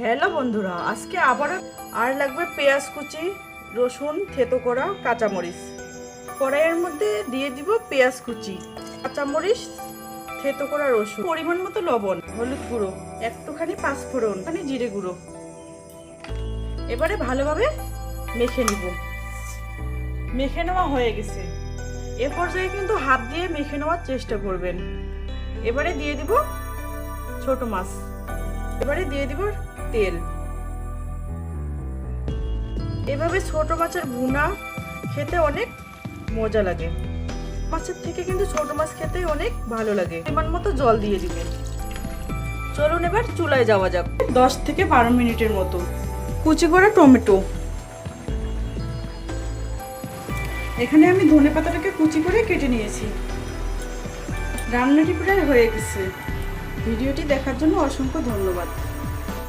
Hello বন্ধুরা, আজকে আবার আর লাগবে পেঁয়াজ কুচি, রসুন, থেতো করা কাঁচামরিচ। কড়াইয়ের মধ্যে দিয়ে দিব পেঁয়াজ কুচি, কাঁচামরিচ, থেতো করা রসুন, পরিমাণ মতো লবণ, হলুদ গুঁড়ো, একটুখানি পাঁচফোড়ন খানি জিরে গুঁড়ো। এবারে ভালোভাবে মেখে নিব। মেখে নেওয়া হয়ে গেছে। এ পর্যায়ে কিন্তু হাত দিয়ে মেখে নেওয়ার চেষ্টা করবেন। এবারে দিয়ে দিব ছোট মাছ। এবারে দিয়ে দিব তেল। এভাবে ছোট মাছের ভুনা খেতে অনেক মজা লাগে। মাছের থেকে কিন্তু ছোট মাছ খেতে অনেক ভালো লাগে। পরিমাণ মতো জল দিয়ে দিবেন। চলুন এবার চুলায় যাওয়া যাক। দশ থেকে বারো মিনিটের মতো। কুচি করা টমেটো। এখানে আমি ধনে পাতাটাকে কুচি করে কেটে নিয়েছি। রান্নাটি প্রায় হয়ে গেছে। ভিডিওটি দেখার জন্য অসংখ্য ধন্যবাদ।